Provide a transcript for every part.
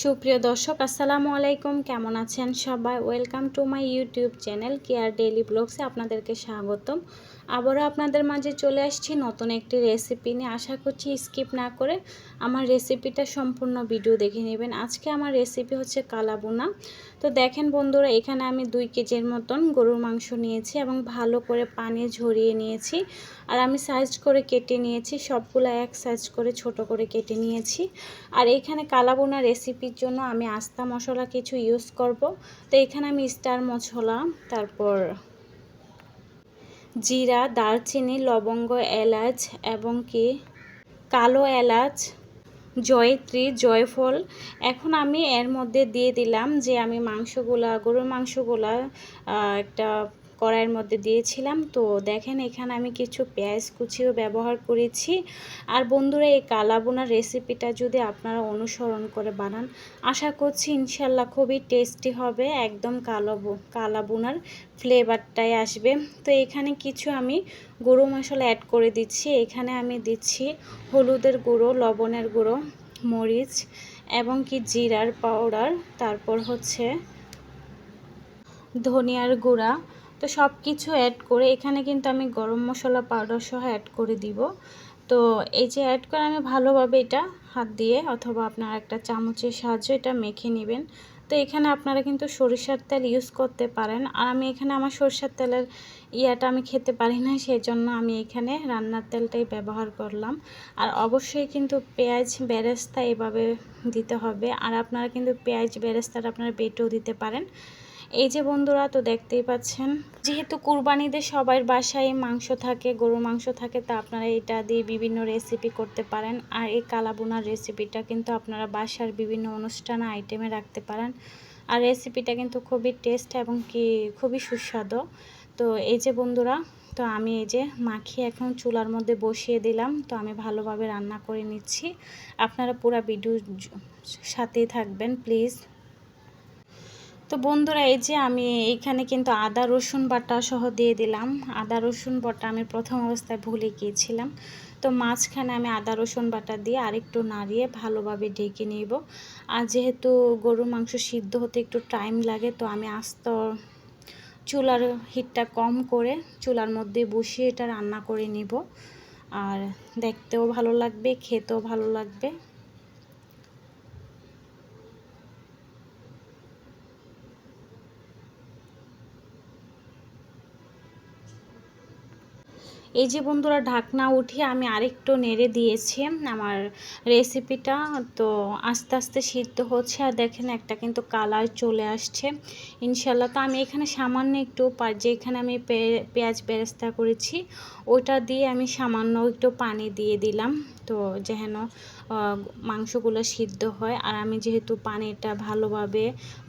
সুপ্রিয় দর্শক, আসসালামু আলাইকুম। কেমন আছেন সবাই? Welcome to my YouTube channel care daily ব্লগসে আপনাদেরকে স্বাগতম। আবারও আপনাদের মাঝে চলে আসছি নতুন একটি রেসিপি নিয়ে। আশা করছি স্কিপ না করে আমার রেসিপিটা সম্পূর্ণ ভিডিও দেখে নেবেন। আজকে আমার রেসিপি হচ্ছে কালাবুনা। তো দেখেন বন্ধুরা, এখানে আমি দুই কেজির মতন গরুর মাংস নিয়েছি এবং ভালো করে পানি ঝরিয়ে নিয়েছি। আর আমি সাইজ করে কেটে নিয়েছি, সবগুলো এক সাইজ করে ছোট করে কেটে নিয়েছি। আর এখানে কালাবোনা রেসিপির জন্য আমি আস্তা মশলা কিছু ইউজ করব। তো এখানে আমি স্টার মশলা, তারপর জিরা, দারচিনি, লবঙ্গ, এলাচ এবং কি? কালো এলাচ, জয়ত্রী, জয়ফল। এখন আমি এর মধ্যে দিয়ে দিলাম যে আমি মাংসগুলা, গরুর মাংসগুলা একটা কড়াইয়ের মধ্যে দিয়েছিলাম। তো দেখেন এখানে আমি কিছু পেঁয়াজ কুচিও ব্যবহার করেছি। আর বন্ধুরা, এই কালাবোনার রেসিপিটা যদি আপনারা অনুসরণ করে বানান, আশা করছি ইনশাল্লাহ খুবই টেস্টি হবে। একদম কালো কালাবোনার ফ্লেভারটাই আসবে। তো এখানে কিছু আমি গরু মশলা অ্যাড করে দিচ্ছি। এখানে আমি দিচ্ছি হলুদের গুঁড়ো, লবণের গুঁড়ো, মরিচ এবং কি জিরার পাউডার। তারপর হচ্ছে ধনিয়ার গুঁড়া। তো সব কিছু অ্যাড করে এখানে কিন্তু আমি গরম মশলা পাউডার সহ অ্যাড করে দিব। তো এই যে অ্যাড করে আমি ভালোভাবে এটা হাত দিয়ে অথবা আপনার একটা চামচের সাহায্যে এটা মেখে নেবেন। তো এখানে আপনারা কিন্তু সরিষার তেল ইউজ করতে পারেন। আর আমি এখানে আমার সরিষার তেলের ইয়াটা আমি খেতে পারি না সেই জন্য আমি এখানে রান্নার তেলটাই ব্যবহার করলাম। আর অবশ্যই কিন্তু পেঁয়াজ বেরেস্তা এভাবে দিতে হবে। আর আপনারা কিন্তু পেঁয়াজ বেরেস্তাটা আপনারা বেটেও দিতে পারেন। এই যে বন্ধুরা তো দেখতেই পাচ্ছেন, যেহেতু কুরবানিদের সবার বাসায় মাংস থাকে গরু মাংস থাকে, তা আপনারা এটা দিয়ে বিভিন্ন রেসিপি করতে পারেন। আর এই কালাবোনার রেসিপিটা কিন্তু আপনারা বাসার বিভিন্ন অনুষ্ঠান আইটেমে রাখতে পারেন। আর রেসিপিটা কিন্তু খুবই টেস্ট এবং কি খুবই সুস্বাদু। তো এই যে বন্ধুরা, তো আমি এই যে মাখিয়ে এখন চুলার মধ্যে বসিয়ে দিলাম। তো আমি ভালোভাবে রান্না করে নিচ্ছি। আপনারা পুরো ভিডিও সাথেই থাকবেন প্লিজ তো বন্ধুরা, এই যে আমি এইখানে কিন্তু আদা, রসুন বাটা সহ দিয়ে দিলাম। আদা, রসুন বাটা আমি প্রথম অবস্থায় ভুলে গিয়েছিলাম। তো মাঝখানে আমি আদা, রসুন বাটা দিয়ে আরেকটু নাড়িয়ে ভালোভাবে ঢেকে নিব। আর যেহেতু গরুর মাংস সিদ্ধ হতে একটু টাইম লাগে, তো আমি আস্ত চুলার হিটটা কম করে চুলার মধ্যে বসিয়ে এটা রান্না করে নিব। আর দেখতেও ভালো লাগবে, খেতেও ভালো লাগবে। এই যে বন্ধুরা, ঢাকনা উঠিয়ে আমি আরেকটু নেড়ে দিয়েছি আমার রেসিপিটা তো আস্তে আস্তে সিদ্ধ হচ্ছে আর দেখেন একটা কিন্তু কালার চলে আসছে। ইনশাল্লাহ তো আমি এখানে সামান্য একটু যেখানে আমি পেঁয়াজ বেরেস্তা করেছি, ওটা দিয়ে আমি সামান্য একটু পানি দিয়ে দিলাম। তো যেন মাংসগুলো সিদ্ধ হয়, আর আমি যেহেতু পানিটা ভালোভাবে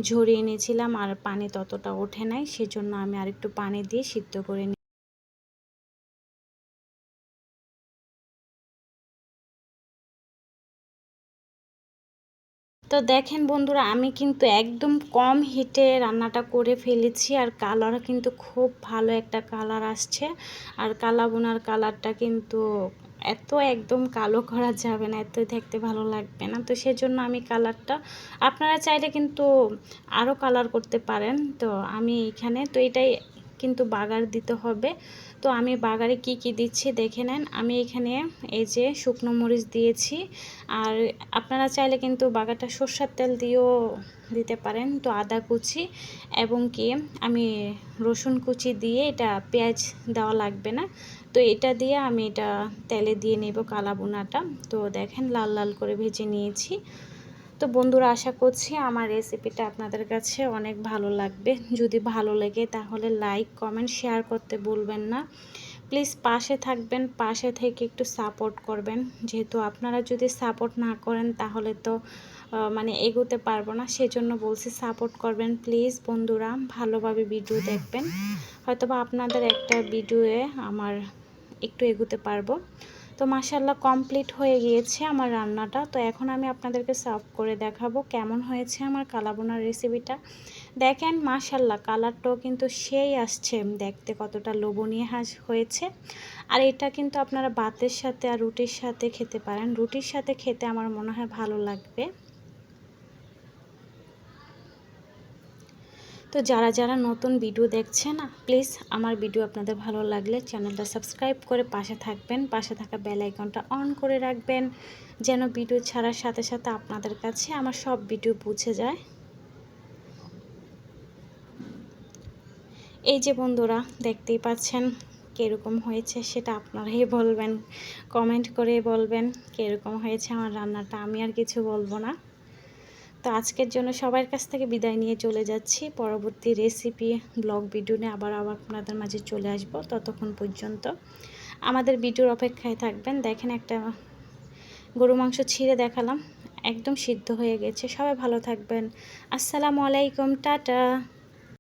ঝরিয়ে নিয়েছিলাম আর পানি ততটা ওঠে নাই, সেজন্য আমি আরেকটু পানি দিয়ে সিদ্ধ করে তো দেখেন বন্ধুরা, আমি কিন্তু একদম কম হিটে রান্নাটা করে ফেলেছি আর কালার কিন্তু খুব ভালো একটা কালার আসছে। আর কালা বোনার কালারটা কিন্তু এত একদম কালো করা যাবে না এত দেখতে ভালো লাগবে না। তো সেজন্য আমি কালারটা, আপনারা চাইলে কিন্তু আরও কালার করতে পারেন। তো আমি এখানে, তো এটাই কিন্তু বাগার দিতে হবে। তো আমি বাগারে কি কি দিচ্ছি দেখে নেন। আমি এখানে এই যে শুকনো মরিচ দিয়েছি। আর আপনারা চাইলে কিন্তু বাগারটা সর্ষার তেল দিয়েও দিতে পারেন। তো আদা কুচি এবং কি আমি রসুন কুচি দিয়ে এটা পেঁয়াজ দেওয়া লাগবে না। তো এটা দিয়ে আমি এটা তেলে দিয়ে নেব কালা বোনাটা তো দেখেন লাল লাল করে ভেজে নিয়েছি। তো বন্ধুরা, আশা করছি আমার রেসিপিটা আপনাদের কাছে অনেক ভালো লাগবে। যদি ভালো লাগে, তাহলে লাইক কমেন্ট শেয়ার করতে ভুলবেন না। প্লিজ পাশে থাকবেন, পাশে থেকে একটু সাপোর্ট করবেন। যেহেতু আপনারা যদি সাপোর্ট না করেন, তাহলে তো মানে এগোতে পারব না। সেজন্য বলছি সাপোর্ট করবেন। প্লিজ বন্ধুরা, ভালোভাবে ভিডিও দেখবেন। হয়তোবা আপনাদের একটা ভিডিওয়ে আমার একটু এগোতে পারব। তো মাসাল্লাহ কমপ্লিট হয়ে গিয়েছে আমার রান্নাটা। তো এখন আমি আপনাদেরকে সার্ভ করে দেখাবো কেমন হয়েছে আমার কালাবোনার রেসিপিটা দেখেন মাসাল্লাহ কালারটাও কিন্তু সেই আসছে, দেখতে কতটা লোভনীয় হাস হয়েছে। আর এটা কিন্তু আপনারা ভাতের সাথে আর রুটির সাথে খেতে পারেন। রুটির সাথে খেতে আমার মনে হয় ভালো লাগবে। তো যারা যারা নতুন ভিডিও দেখছেন প্লিজ আমার ভিডিও আপনাদের ভালো লাগলে চ্যানেলটা সাবস্ক্রাইব করে পাশে থাকবেন। পাশে থাকা বেল আইকনটা অন করে রাখবেন, যেন ভিডিও ছাড়ার সাথে সাথে আপনাদের কাছে আমার সব ভিডিও পৌঁছে যায়। এই যে বন্ধুরা, দেখতেই পাচ্ছেন কীরকম হয়েছে সেটা আপনারাই বলবেন কমেন্ট করে বলবেন কীরকম হয়েছে আমার রান্নাটা, আমি আর কিছু বলব না। তো আজকের জন্য সবার কাছ থেকে বিদায় নিয়ে চলে যাচ্ছি। পরবর্তী রেসিপি ব্লগ ভিডিও নিয়ে আবার আবার আপনাদের মাঝে চলে আসব ততক্ষণ পর্যন্ত। আমাদের ভিডিওর অপেক্ষায় থাকবেন। দেখেন একটা গরু মাংস ছিঁড়ে দেখালাম। একদম সিদ্ধ হয়ে গেছে। সবাই ভালো থাকবেন। আসসালামু আলাইকুম। টাটা।